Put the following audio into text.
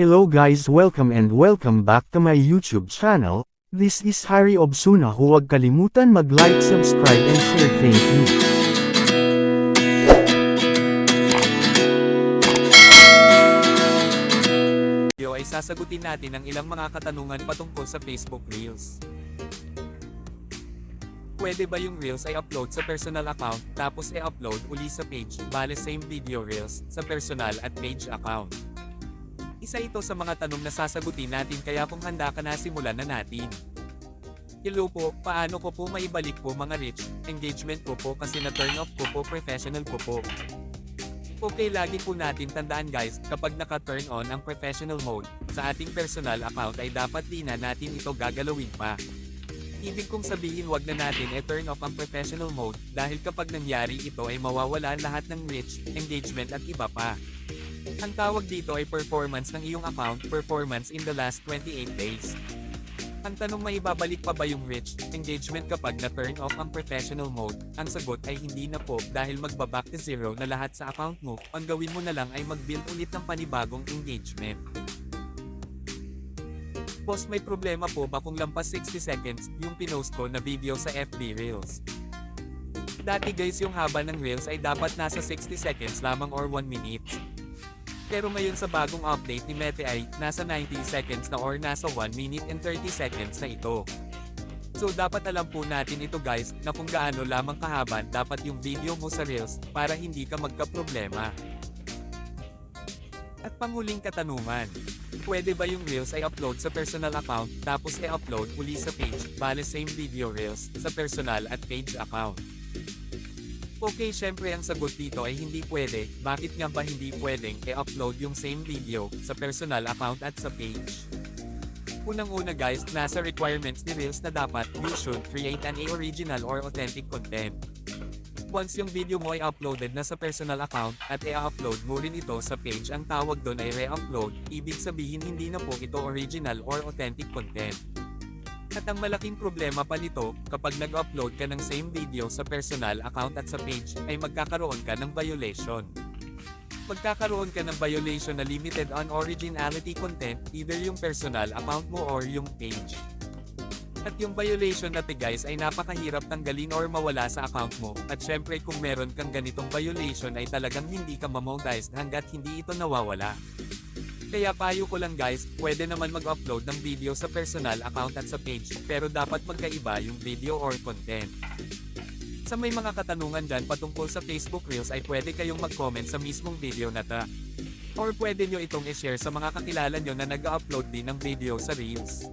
Hello guys welcome and welcome back to my YouTube channel, this is Harry Obsuna huwag kalimutan mag-like subscribe and share thank you. video ay sasagutin natin ang ilang mga katanungan patungkol sa Facebook Reels. Pwede ba yung Reels ay upload sa personal account tapos i-upload uli sa page, bale same video Reels, sa personal at page account? Isa ito sa mga tanong na sasagutin natin kaya kung handa ka na simulan na natin. Hello po, paano ko po maibalik po mga rich, engagement ko po kasi na turn off ko po professional ko po. Okay lagi po natin tandaan guys, kapag naka-turn on ang professional mode, sa ating personal account ay dapat di na natin ito gagalawin pa. Ibig kong sabihin wag na natin e-turn off ang professional mode, dahil kapag nangyari ito ay mawawala lahat ng reach, engagement at iba pa. Ang tawag dito ay performance ng iyong account, performance in the last 28 days. Ang tanong may ibabalik pa ba yung reach, engagement kapag na-turn off ang professional mode? Ang sagot ay hindi na po dahil magbaback to zero na lahat sa account mo. Ang gawin mo na lang ay mag-build ulit ng panibagong engagement. Boss may problema po ba kung lampas 60 seconds yung pinost ko na video sa FB Reels? Dati guys yung haba ng Reels ay dapat nasa 60 seconds lamang or 1 minute. Pero ngayon sa bagong update ni Mete nasa 90 seconds na or nasa 1 minute and 30 seconds na ito. So dapat alam po natin ito guys na kung gaano lamang kahaba dapat yung video mo sa Reels para hindi ka magka-problema. At panghuling katanungan, pwede ba yung Reels ay upload sa personal account tapos i-upload uli sa page, bale same video Reels, sa personal at page account? Okay, syempre ang sagot dito ay hindi pwede. Bakit nga ba hindi pwedeng i-upload yung same video sa personal account at sa page? Unang-una guys, nasa requirements ni Reels na dapat you should create an original or authentic content. Once yung video mo ay uploaded na sa personal account at i-upload mo rin ito sa page ang tawag doon ay re-upload, ibig sabihin hindi na po ito original or authentic content. At ang malaking problema pa nito, kapag nag-upload ka ng same video sa personal account at sa page, ay magkakaroon ka ng violation. Magkakaroon ka ng violation na limited on originality content, either yung personal account mo or yung page. At yung violation na guys ay napakahirap tanggalin or mawala sa account mo. At syempre kung meron kang ganitong violation ay talagang hindi ka mamonetized hanggat hindi ito nawawala. Kaya payo ko lang guys, pwede naman mag-upload ng video sa personal account at sa page, pero dapat magkaiba yung video or content. Sa may mga katanungan dyan patungkol sa Facebook Reels ay pwede kayong mag-comment sa mismong video na ta. Or pwede nyo itong i-share sa mga kakilala nyo na nag-upload din ng video sa Reels.